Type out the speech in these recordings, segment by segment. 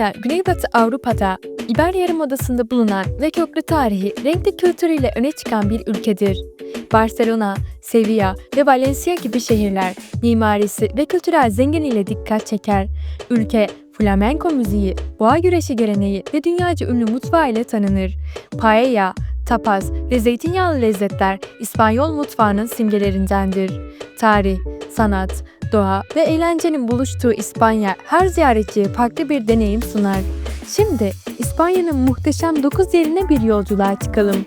İspanya, Güneybatı Avrupa'da İberya Yarımadası'nda bulunan ve köklü tarihi, renkli kültürüyle öne çıkan bir ülkedir. Barcelona, Sevilla ve Valencia gibi şehirler mimarisi ve kültürel zenginliğiyle dikkat çeker. Ülke, flamenco müziği, boğa güreşi geleneği ve dünyaca ünlü mutfağı ile tanınır. Paella, tapas ve zeytinyağlı lezzetler İspanyol mutfağının simgelerindendir. Tarih, sanat, doğa ve eğlencenin buluştuğu İspanya her ziyaretçiye farklı bir deneyim sunar. Şimdi İspanya'nın muhteşem 9 yerine bir yolculuğa çıkalım.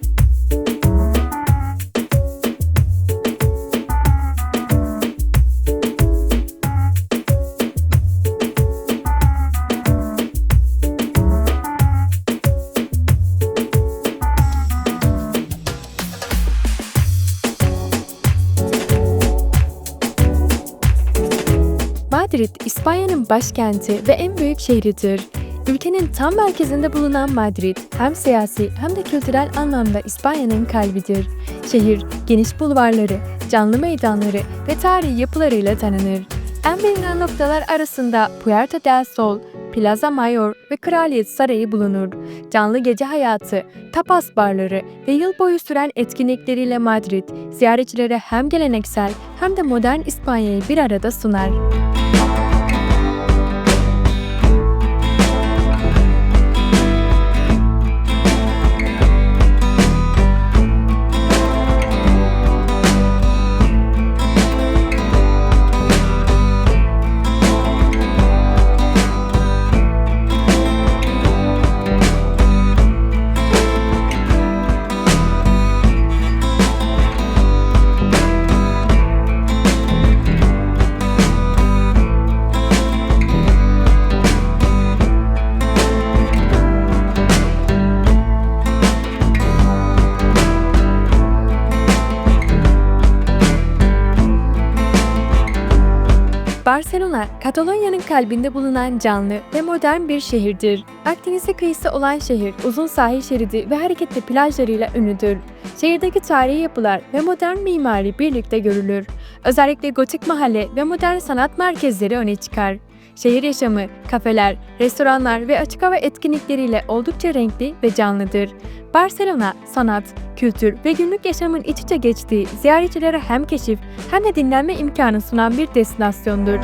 Madrid, İspanya'nın başkenti ve en büyük şehridir. Ülkenin tam merkezinde bulunan Madrid, hem siyasi hem de kültürel anlamda İspanya'nın kalbidir. Şehir, geniş bulvarları, canlı meydanları ve tarihi yapılarıyla tanınır. En bilinen noktalar arasında Puerta del Sol, Plaza Mayor ve Kraliyet Sarayı bulunur. Canlı gece hayatı, tapas barları ve yıl boyu süren etkinlikleriyle Madrid, ziyaretçilere hem geleneksel hem de modern İspanya'yı bir arada sunar. Barcelona, Katalonya'nın kalbinde bulunan canlı ve modern bir şehirdir. Akdeniz'e kıyısı olan şehir, uzun sahil şeridi ve hareketli plajlarıyla ünlüdür. Şehirdeki tarihi yapılar ve modern mimari birlikte görülür. Özellikle gotik mahalle ve modern sanat merkezleri öne çıkar. Şehir yaşamı, kafeler, restoranlar ve açık hava etkinlikleriyle oldukça renkli ve canlıdır. Barcelona, sanat, kültür ve günlük yaşamın iç içe geçtiği ziyaretçilere hem keşif hem de dinlenme imkanı sunan bir destinasyondur.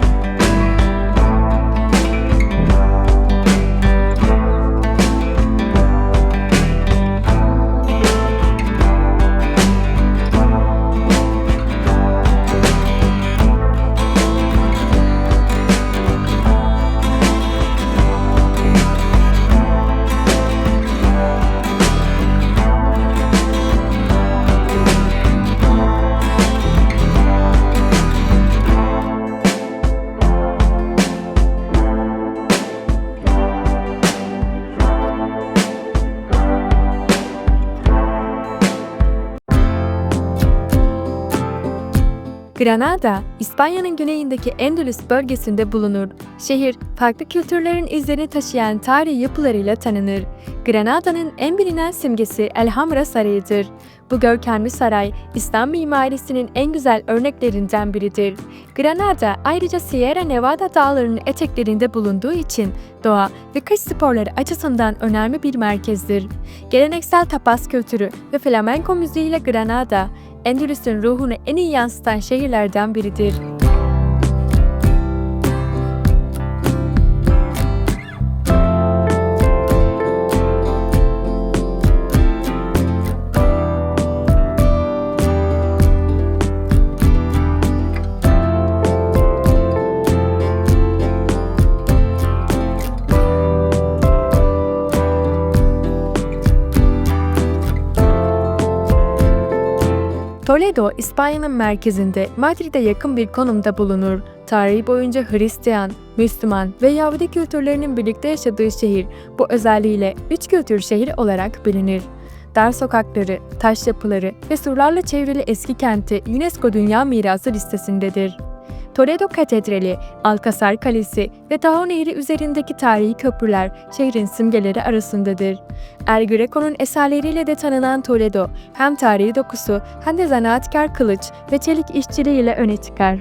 Granada, İspanya'nın güneyindeki Endülüs bölgesinde bulunur. Şehir, farklı kültürlerin izlerini taşıyan tarihi yapılarıyla tanınır. Granada'nın en bilinen simgesi Elhamra Sarayı'dır. Bu görkemli saray, İslam mimarisinin en güzel örneklerinden biridir. Granada ayrıca Sierra Nevada dağlarının eteklerinde bulunduğu için doğa ve kış sporları açısından önemli bir merkezdir. Geleneksel tapas kültürü ve flamenco müziğiyle Granada, Endülüs'ün ruhunu en iyi yansıtan şehirlerden biridir. Toledo, İspanya'nın merkezinde Madrid'e yakın bir konumda bulunur. Tarihi boyunca Hristiyan, Müslüman ve Yahudi kültürlerinin birlikte yaşadığı şehir bu özelliğiyle üç kültür şehri olarak bilinir. Dar sokakları, taş yapıları ve surlarla çevrili eski kenti UNESCO Dünya Mirası listesindedir. Toledo Katedrali, Alcazar Kalesi ve Tahoe Nehri üzerindeki tarihi köprüler şehrin simgeleri arasındadır. El Greco'nun eserleriyle de tanınan Toledo, hem tarihi dokusu hem de zanaatkar kılıç ve çelik işçiliğiyle öne çıkar.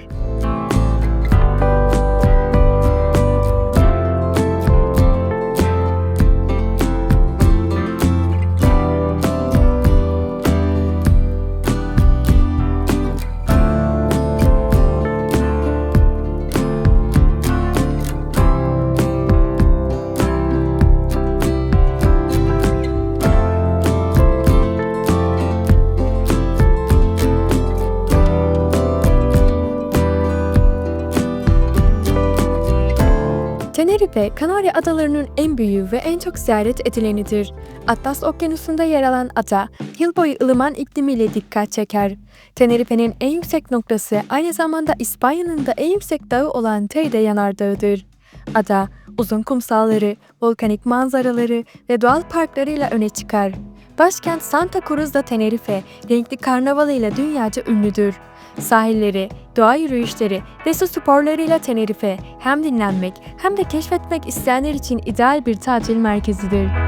Tenerife, Kanarya Adaları'nın en büyüğü ve en çok ziyaret edilenidir. Atlas Okyanusu'nda yer alan ada, yıl boyu ılıman iklimiyle dikkat çeker. Tenerife'nin en yüksek noktası aynı zamanda İspanya'nın da en yüksek dağı olan Teide Yanardağı'dır. Ada, uzun kumsalları, volkanik manzaraları ve doğal parklarıyla öne çıkar. Başkent Santa Cruz da Tenerife, renkli karnavalıyla dünyaca ünlüdür. Sahilleri, doğa yürüyüşleri ve su sporlarıyla Tenerife hem dinlenmek hem de keşfetmek isteyenler için ideal bir tatil merkezidir.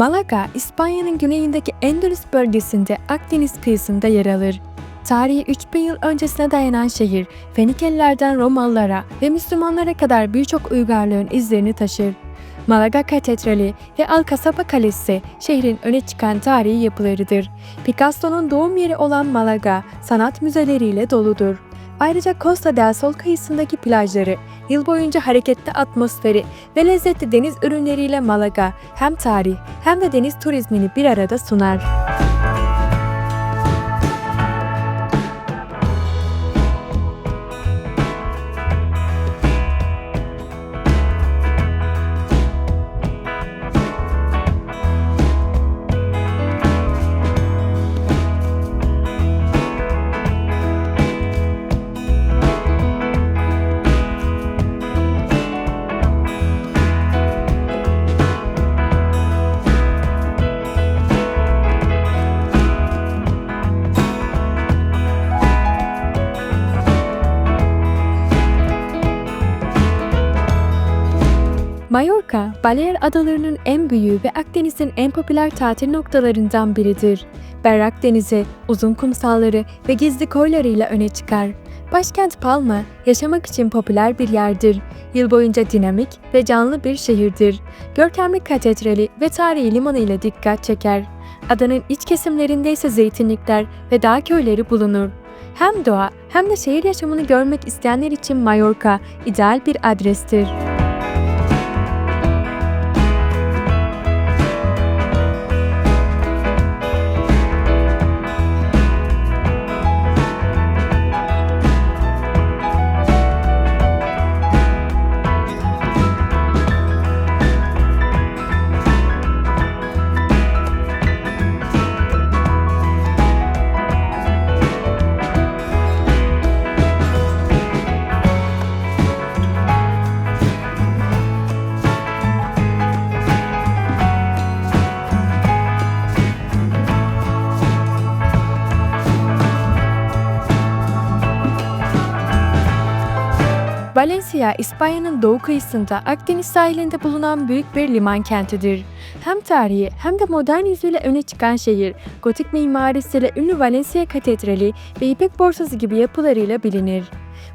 Malaga, İspanya'nın güneyindeki Endülüs bölgesinde Akdeniz kıyısında yer alır. Tarihi 3000 yıl öncesine dayanan şehir, Fenikelilerden Romalılara ve Müslümanlara kadar birçok uygarlığın izlerini taşır. Malaga Katedrali ve Alcazaba Kalesi şehrin öne çıkan tarihi yapılarıdır. Picasso'nun doğum yeri olan Malaga, sanat müzeleriyle doludur. Ayrıca Costa del Sol kıyısındaki plajları, yıl boyunca hareketli atmosferi ve lezzetli deniz ürünleriyle Malaga hem tarih hem de deniz turizmini bir arada sunar. Mallorca, Balear Adaları'nın en büyüğü ve Akdeniz'in en popüler tatil noktalarından biridir. Berrak denizi, uzun kumsalları ve gizli koylarıyla öne çıkar. Başkent Palma, yaşamak için popüler bir yerdir. Yıl boyunca dinamik ve canlı bir şehirdir. Görkemli katedrali ve tarihi limanı ile dikkat çeker. Adanın iç kesimlerinde ise zeytinlikler ve dağ köyleri bulunur. Hem doğa hem de şehir yaşamını görmek isteyenler için Mallorca ideal bir adrestir. Valencia, İspanya'nın doğu kıyısında Akdeniz sahilinde bulunan büyük bir liman kentidir. Hem tarihi hem de modern yüzüyle öne çıkan şehir, gotik mimarisiyle ünlü Valencia Katedrali ve İpek Borsası gibi yapılarıyla bilinir.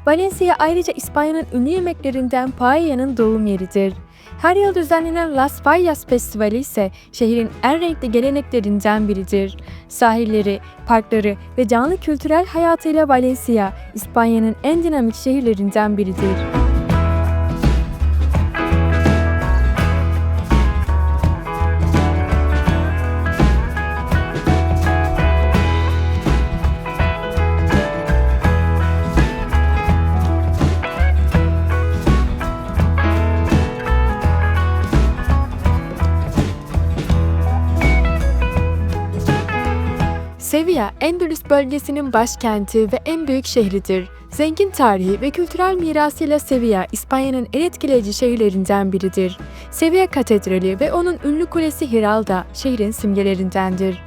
Valencia ayrıca İspanya'nın ünlü yemeklerinden paella'nın doğum yeridir. Her yıl düzenlenen Las Fallas Festivali ise şehrin en renkli geleneklerinden biridir. Sahilleri, parkları ve canlı kültürel hayatıyla Valencia, İspanya'nın en dinamik şehirlerinden biridir. Sevilla, Endülüs bölgesinin başkenti ve en büyük şehridir. Zengin tarihi ve kültürel mirasıyla Sevilla, İspanya'nın en etkileyici şehirlerinden biridir. Sevilla Katedrali ve onun ünlü kulesi Hiralda şehrin simgelerindendir.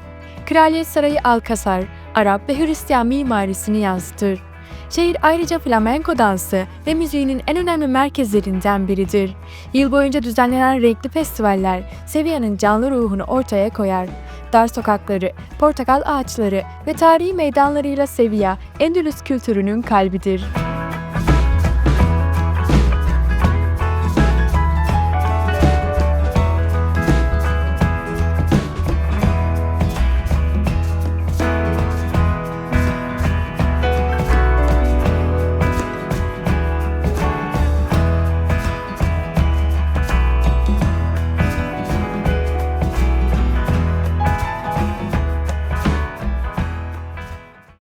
Kraliyet Sarayı Alcázar, Arap ve Hristiyan mimarisini yansıtır. Şehir ayrıca flamenco dansı ve müziğinin en önemli merkezlerinden biridir. Yıl boyunca düzenlenen renkli festivaller Sevilla'nın canlı ruhunu ortaya koyar. Dar sokakları, portakal ağaçları ve tarihi meydanlarıyla Sevilla, Endülüs kültürünün kalbidir.